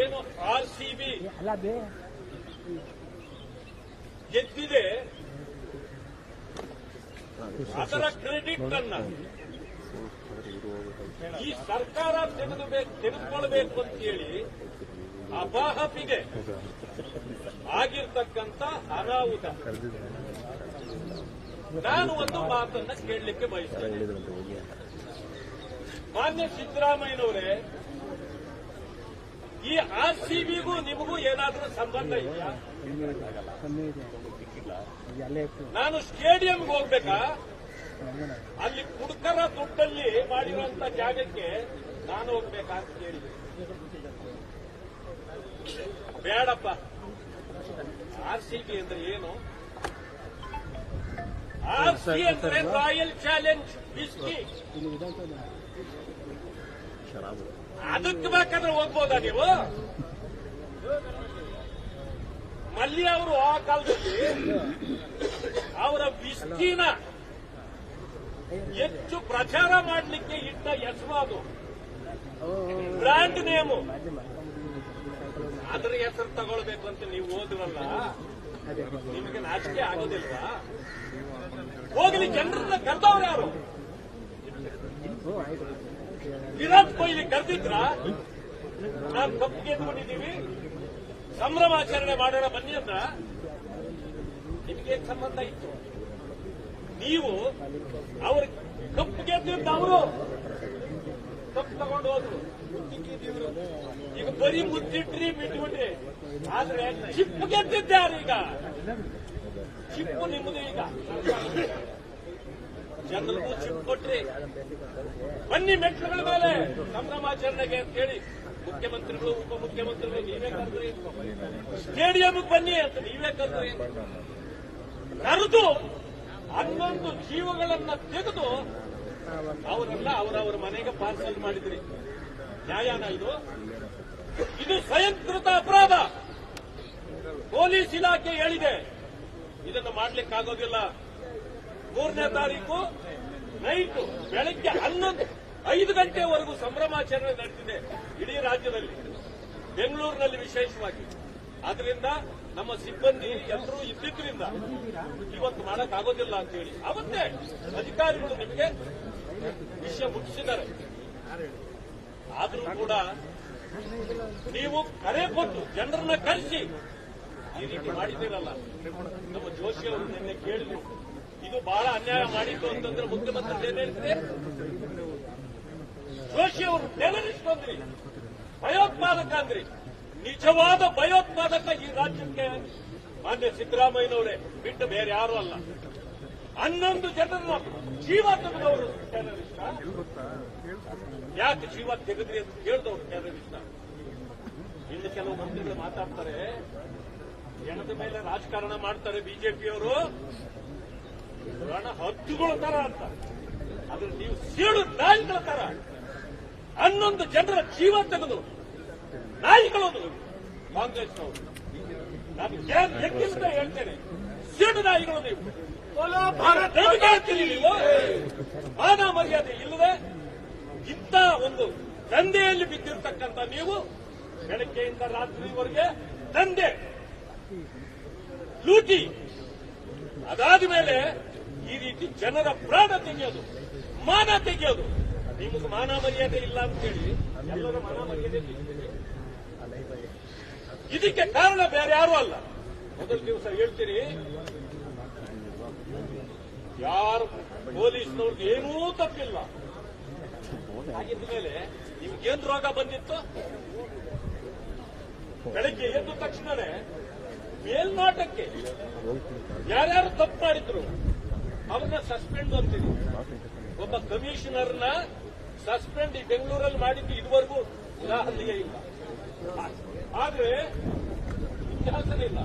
ಏನು R C B ಗೆದ್ದಿದೆ. ಅದರ ಕ್ರೆಡಿಟ್ ಅನ್ನ ಈ ಸರ್ಕಾರ ತೆಗೆದು ತೆಗೆದುಕೊಳ್ಬೇಕು ಅಂತ ಹೇಳಿ ಅಪಾಹಪಿಗೆ ಆಗಿರ್ತಕ್ಕಂಥ ಅನಾಹುತ ನಾನು ಒಂದು ಮಾತನ್ನ ಕೇಳಲಿಕ್ಕೆ ಬಯಸ್ತೇನೆ. ಮಾನ್ಯ ಸಿದ್ದರಾಮಯ್ಯನವರೇ ಈ ಆರ್ ಸಿ ಬಿಗೂ ನಿಮಗೂ ಏನಾದರೂ ಸಂಬಂಧ ಇದೆಯಾ? ನಾನು ಸ್ಟೇಡಿಯಂಗೆ ಹೋಗ್ಬೇಕಾ? ಅಲ್ಲಿ ಕುಡ್ಕರ ದುಡ್ಡಲ್ಲಿ ಮಾಡಿರುವಂತ ಜಾಗಕ್ಕೆ ನಾನು ಹೋಗ್ಬೇಕಾ ಅಂತ ಕೇಳಿದೆ. ಬೇಡಪ್ಪ. ಆರ್ ಸಿ ಬಿ ಅಂದ್ರೆ ಏನು? ಆರ್ ಸಿ ಅಂದ್ರೆ ರಾಯಲ್ ಚಾಲೆಂಜ್ ಬಿಸ್ಕಿ ಅದಕ್ಕೆ ಬೇಕಾದ್ರೆ ಹೋಗ್ಬೋದಾ ನೀವು? ಮಲ್ಲಿ ಅವರು ಆ ಕಾಲದಲ್ಲಿ ಅವರ ವಿಸ್ಕಿನ ಹೆಚ್ಚು ಪ್ರಚಾರ ಮಾಡಲಿಕ್ಕೆ ಇಟ್ಟ ಹೆಸರು ಅದು. Brand name. ಅದರ ಹೆಸರು ತಗೊಳ್ಬೇಕು ಅಂತ ನೀವು ಓದ್ರಲ್ಲ ನಿಮಗೆ ನಾಚಿಕೆ ಆಗೋದಿಲ್ವಾ? ಹೋಗಲಿ, ಜನರನ್ನ ಕರೆದವ್ರು ಯಾರು? ವಿರಾಟ್ ಕೊಹ್ಲಿ ಕರೆದಿದ್ರ? ನಾವು ಕಪ್ಪು ಗೆದ್ಕೊಂಡಿದ್ದೀವಿ ಸಂಭ್ರಮಾಚರಣೆ ಮಾಡೋಣ ಬನ್ನಿ ಅಂತ ನಿಮಗೆ ಸಂಬಂಧ ಇತ್ತು? ನೀವು ಅವ್ರ ಕಪ್ಪು ಗೆದ್ದಿದ್ದ ಅವರು. ತಪ್ಪು ತಗೊಂಡು ಹೋದ್ರು. ಈಗ ಬರೀ ಮುತ್ತಿಟ್ರಿ ಬಿಟ್ಬಿಟ್ರಿ ಆದ್ರೆ ಚಿಪ್ಪು ಗೆದ್ದಿದ್ದಾರೆ ಈಗ. ಚಿಪ್ಪು ನಿಮ್ಮದು ಈಗ. ಜನರಿಗೂ ಚಿಪ್ ಕೊಟ್ರಿ. ಬನ್ನಿ ಮೆಟ್ಲುಗಳ ಮೇಲೆ. ಸಂಭ್ರಮಾಚರಣೆಗೆ ಅಂತ ಹೇಳಿ ಮುಖ್ಯಮಂತ್ರಿಗಳು, ಉಪಮುಖ್ಯಮಂತ್ರಿಗಳು, ನೀವೇ ಕರೆದ್ರಿ. ಸ್ಟೇಡಿಯಂಗೆ ಬನ್ನಿ ಅಂತ ನೀವೇ ಕರೆದ್ರಿ. ಕರೆದು ಹನ್ನೊಂದು ಜೀವಗಳನ್ನ ತೆಗೆದು ಅವರೆಲ್ಲ ಅವರವರ ಮನೆಗೆ ಪಾರ್ಸಲ್ ಮಾಡಿದ್ರಿ. ನ್ಯಾಯಾನ ಇದು? ಇದು ಸ್ವಯಂಕೃತ ಅಪರಾಧ. ಪೊಲೀಸ್ ಇಲಾಖೆ ಹೇಳಿದೆ. ಇದನ್ನು ಮಾಡ್ಲಿಕ್ಕಾಗೋದಿಲ್ಲ. ಮೂರನೇ ತಾರೀಕು ನೈಟ್ ಬೆಳಗ್ಗೆ ಹನ್ನೊಂದು, ಐದು ಗಂಟೆವರೆಗೂ ಸಂಭ್ರಮಾಚರಣೆ ನಡೆದಿದೆ ಇಡೀ ರಾಜ್ಯದಲ್ಲಿ, ಬೆಂಗಳೂರಿನಲ್ಲಿ ವಿಶೇಷವಾಗಿ. ಆದ್ರಿಂದ ನಮ್ಮ ಸಿಬ್ಬಂದಿ ಎಲ್ಲರೂ ಇದ್ದಿದ್ದರಿಂದ ಇವತ್ತು ಮಾಡಕ್ ಆಗೋದಿಲ್ಲ ಅಂತ ಹೇಳಿ. ಅವತ್ತೇ ಅಧಿಕಾರಿಗಳು ನಿಮಗೆ ವಿಷಯ ಮುಟ್ಟಿಸಿದ್ದಾರೆ ಆದರೂ ಕೂಡ ನೀವು ಕರೆ ಕೊಟ್ಟು ಜನರನ್ನ ಕರೆಸಿ ಈ ರೀತಿ ಮಾಡಿದ್ದೀರಲ್ಲ. ನಮ್ಮ ಜೋಶಿ ಅವರು ನಿನ್ನೆ ಕೇಳಿದ್ರು. ಇದು ಬಹಳ ಅನ್ಯಾಯ ಮಾಡಿದ್ದು ಅಂತಂದ್ರೆ ಮುಖ್ಯಮಂತ್ರಿ ಏನ್ ಜೋಶಿ ಅವರು ಟೆರರಿಸ್ಟ್ ಅಂದ್ರಿ ಭಯೋತ್ಪಾದಕ ಅಂದ್ರಿ ನಿಜವಾದ ಭಯೋತ್ಪಾದಕ ಈ ರಾಜ್ಯಕ್ಕೆ ಮಾನ್ಯ ಸಿದ್ದರಾಮಯ್ಯನವರೇ. ಬಿಟ್ಟು ಬೇರೆ ಯಾರು ಅಲ್ಲ. ಹನ್ನೊಂದು ಜನರನ್ನ ಜೀವ ತೆಗೆದವರು ಟೆರರಿಸ್ಟ್ ಯಾಕೆ ಜೀವ ತೆಗೆದ್ರಿ ಅಂತ ಕೇಳಿದವರು ಟೆರರಿಸ್ಟ್ ಇನ್ನು ಕೆಲವು ಮಂತ್ರಿಗಳು ಮಾತಾಡ್ತಾರೆ. ಜನದ ಮೇಲೆ ರಾಜಕಾರಣ ಮಾಡ್ತಾರೆ ಬಿಜೆಪಿಯವರು. ರಣ ಹದ್ದುಗಳ ತರ ಅಂತ. ಆದ್ರೆ ನೀವು ಸೇಡು ನಾಯಿಗಳ ತರ. ಹನ್ನೊಂದು ಜನರ ಜೀವ ತೆಗೆದು ನಾಯಿಗಳು ಕಾಂಗ್ರೆಸ್ ಅವರು. ನಾನು ಎಕ್ಕಿಂತ ಹೇಳ್ತೇನೆ. ಸೇಡು ನಾಯಿಗಳು ನೀವು. ನೀವು ಮಾನ ಮರ್ಯಾದೆ ಇಲ್ಲದೆ ಇಂಥ ಒಂದು ದಂಧೆಯಲ್ಲಿ ಬಿದ್ದಿರ್ತಕ್ಕಂಥ ನೀವು ಬೆಳಗ್ಗೆಯಿಂದ ರಾತ್ರಿವರೆಗೆ ದಂಧೆ. ಲೂಟಿ. ಅದಾದ ಮೇಲೆ ಈ ರೀತಿ ಜನರ ಪ್ರಾಣ ತೆಗೆಯೋದು, ಮಾನ ತೆಗೆಯೋದು. ನಿಮಗೆ ಮಾನ ಮರ್ಯಾದೆ ಇಲ್ಲ ಅಂತೇಳಿ ಎಲ್ಲರ ಮಾನ ಮರ್ಯಾದೆ. ಇದಕ್ಕೆ ಕಾರಣ ಬೇರೆ ಯಾರು ಅಲ್ಲ. ಮೊದಲ ದಿವಸ ಹೇಳ್ತೀರಿ, ಯಾರು ಪೊಲೀಸ್ನವ್ರಿಗೆ ಏನೂ ತಪ್ಪಿಲ್ಲ. ಹಾಗಿದ್ದ ಮೇಲೆ ನಿಮ್ಗೇನ್ ರೋಗ ಬಂದಿತ್ತು? ಬೆಳಗ್ಗೆ ಎದ್ದ ತಕ್ಷಣವೇ ಮೇಲ್ನೋಟಕ್ಕೆ ಯಾರ್ಯಾರು ತಪ್ಪು ಮಾಡಿದ್ರು? ಅವ್ರನ್ನ ಸಸ್ಪೆಂಡ್ ಅಂತೀವಿ. ಒಬ್ಬ ಕಮಿಷನರ್ನ ಸಸ್ಪೆಂಡ್ ಈ ಬೆಂಗಳೂರಲ್ಲಿ ಮಾಡಿದ್ದು ಇದುವರೆಗೂ ಉದಾಹರಣೆಗೆ ಇಲ್ಲ. ಆದ್ರೆ ಇತಿಹಾಸನೇ ಇಲ್ಲ.